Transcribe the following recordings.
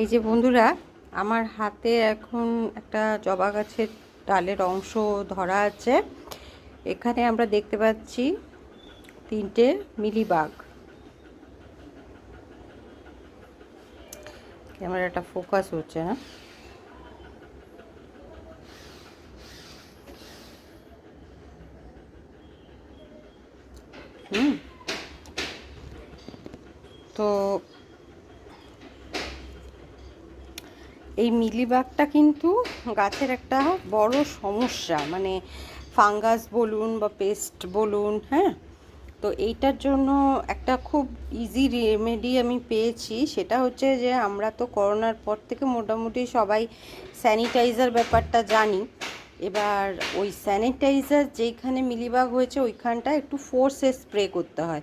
এই যে বন্ধুরা, আমার হাতে এখন একটা জবা গাছের ডালের অংশ ধরা আছে। এখানে আমরা দেখতে পাচ্ছি তিনটে মিলিবাগ ক্যামেরাটা ফোকাস হচ্ছে না। হুম। তো এই মিলিবাগটা কিন্তু গাছের একটা বড় সমস্যা মানে ফাঙ্গাস বলুন বা পেস্ট বলুন হ্যাঁ? তো এইটার জন্য একটা খুব ইজি রেমেডি আমি পেয়েছি, সেটা হচ্ছে যে আমরা তো করোনার পর থেকে মোটামুটি সবাই স্যানিটাইজার ব্যাপারটা জানি। এবার ওই স্যানিটাইজার যেইখানে মিলিবাগ হয়েছে, ওইখানটা একটু ফোর্সে স্প্রে করতে হয়।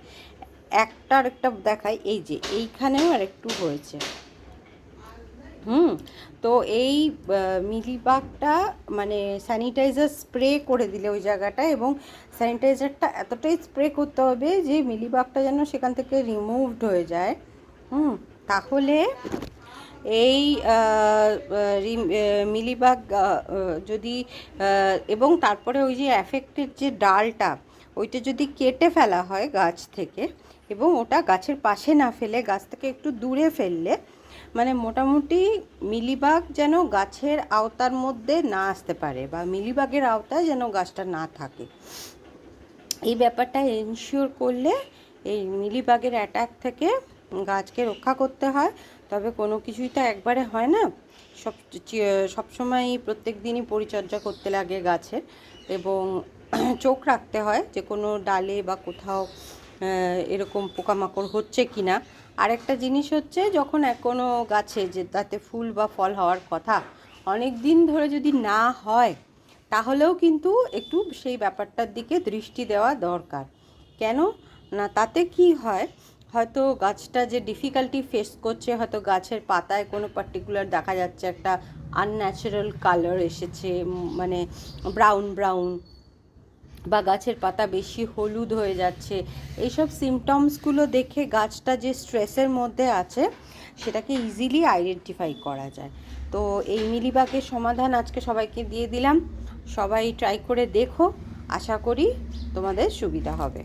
একটার একটা দেখায় এই যে এইখানেও আর একটু হয়েছে। হুম, তো এই মিলিবাগটা মানে স্যানিটাইজার স্প্রে করে দিলে ওই জায়গাটা এবং স্যানিটাইজারটা এতটাই স্প্রে করতে হবে যে মিলিবাগটা যেন সেখান থেকে রিমুভড হয়ে যায়। হুম, তাহলে এই মিলিবাগ যদি এবং তারপরে ওই যে অ্যাফেক্টেড যে ডালটা, ওইটা যদি কেটে ফেলা হয় গাছ থেকে এবং ওটা গাছের পাশে না ফেলে, গাছ থেকে একটু দূরে ফেললে মানে মোটামুটি মিলিবাগ যেন গাছের আওতার মধ্যে না আসতে পারে বা মিলিবাগের আওতায় যেন গাছটা না থাকে। এই ব্যাপারটা এনশিওর করলে এই মিলিবাগের অ্যাটাক থেকে গাছকে রক্ষা করতে হয়। তবে কোনো কিছুই তো একবারে হয় না। সব সবসময় প্রত্যেক দিনই পরিচর্যা করতে লাগে গাছের এবং চোখ রাখতে হয় যে কোনো ডালে বা কোথাও এরকম পোকামাকড় হচ্ছে কি না আরেকটা জিনিস হচ্ছে, যখন কোনো গাছে যে তাতে ফুল বা ফল হওয়ার কথা, অনেক দিন ধরে যদি না হয়, তাহলেও কিন্তু একটু সেই ব্যাপারটার দিকে দৃষ্টি দেওয়া দরকার। কেন? না, তাতে কি হয়? হয়তো গাছটা যে ডিফিকাল্টি ফেস করছে, হয়তো গাছের পাতায় কোনো পার্টিকুলার দেখা যাচ্ছে একটা আনন্যাচারাল কালার এসেছে মানে ব্রাউন ব্রাউন বা গাছের পাতা বেশি হলুদ হয়ে যাচ্ছে। এইসব সিমটমসগুলো দেখে গাছটা যে স্ট্রেসের মধ্যে আছে, সেটাকে ইজিলি আইডেন্টিফাই করা যায়। তো এই মিলিবাগের সমাধান আজকে সবাইকে দিয়ে দিলাম। সবাই ট্রাই করে দেখো। আশা করি তোমাদের সুবিধা হবে।